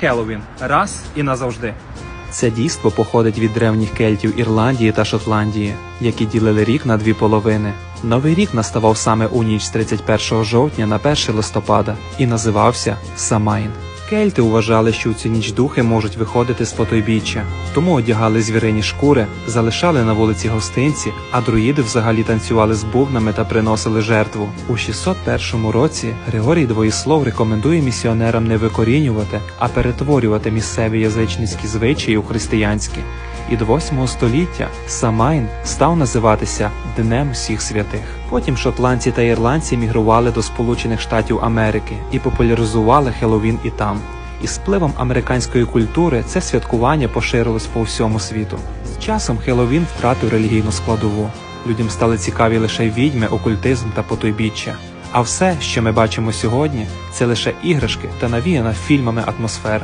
Хеллоуін раз і назавжди. Це дійство походить від древніх кельтів Ірландії та Шотландії, які ділили рік на дві половини. Новий рік наставав саме у ніч з 31 жовтня на 1 листопада і називався Самайн. Кельти вважали, що у цю ніч духи можуть виходити з потойбіччя, тому одягали звірині шкури, залишали на вулиці гостинці, а друїди взагалі танцювали з бубнами та приносили жертву. У 601 році Григорій Двоїслов рекомендує місіонерам не викорінювати, а перетворювати місцеві язичницькі звичаї у християнські. І до 8 століття Самайн став називатися Днем всіх святих. Потім шотландці та ірландці мігрували до Сполучених Штатів Америки і популяризували Хеллоуін і там. І з впливом американської культури це святкування поширилось по всьому світу. З часом Хеллоуін втратив релігійну складову. Людям стали цікаві лише відьми, окультизм та потойбіччя. А все, що ми бачимо сьогодні, це лише іграшки та навіяна фільмами атмосфера.